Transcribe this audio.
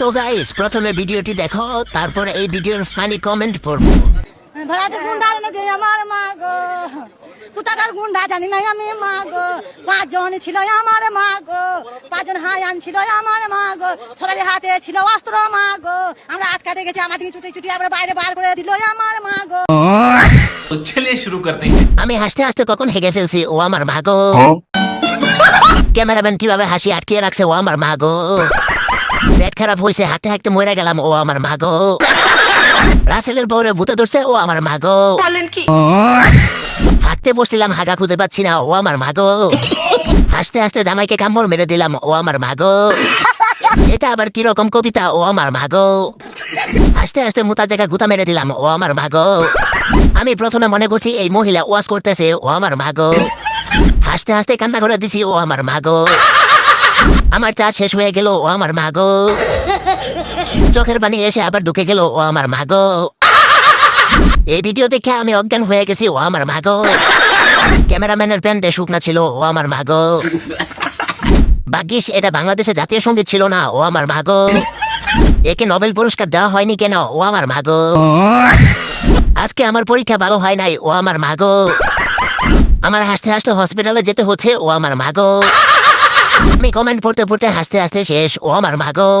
তো গাইস প্রথমে ভিডিওটি দেখো তারপর এই ভিডিওর ফানি কমেন্ট পড়ব। ভাড়াতে গুন্ডা না যে আমার মা গো কোথাকার গুন্ডা জানি না আমি মা গো। পাঁচজন ছিল আমার মা গো পাঁচজন হাই আনছিল আমার মা গো। সবারই হাতে ছিল অস্ত্র মা গো। আমরা আটকাতে গেছি আমাদের ছুটি ছুটি আবার বাইরে বার করে দিল আমার মা গো। চলে শুরু করতে আমি হাসতে হাসতে কখন হেগে ফেলছি ও আমার মা গো। ক্যামেরাম্যান কীভাবে হাসি আটকিয়ে রাখছে ও আমার মা গো। পেট খারাপ হয়েছে হাঁটতে হাঁটতে মরে গেলাম। ও আমার মাগো। রাসেলের বউরে ভূতে ধরছে ও আমার মাগো। হাঁটতে বসছিলাম হাগা খুঁজে পাচ্ছি না ও আমার মাগো। হাসতে হাসতে জামাইকে কামড় মেরে দিলাম ও আমার মাগো। এটা আবার কীরকম কবিতা ও আমার মাগো। হাসতে হাসতে মুতার জায়গায় গুতা মেরে দিলাম ও আমার মাগো। আমি প্রথমে মনে করছি এই মহিলা ওয়াশ করতেছে ও আমার মাগো। হাসতে হাসতে কান্না করে দিছি ও আমার মাগো। আমার চা শেষ হয়ে গেল, ও আমার মাগো। চোখের পানি এসে আবার ঢুকে গেল, ও আমার মাগো। এই ভিডিও দেখে আমি অজ্ঞান হয়ে গেছি, ও আমার মাগো। ক্যামেরাম্যানের প্যান্টে শুকনা ছিল, ও আমার মাগো। ভাগ্যিস, এটা বাংলাদেশে জাতীয় সংগীত ছিল না, ও আমার মাগো। একে নোবেল পুরস্কার দেওয়া হয়নি কেন, ও আমার মাগো। আজকে আমার পরীক্ষা ভালো হয় নাই, ও আমার মাগো। আমার হাসতে হাসতে হসপিটালে যেতে হচ্ছে, ও আমার মাগো। আমি কমেন্ট পড়তে পড়তে হাসতে হাসতে শেষ। ও আমার মাগো।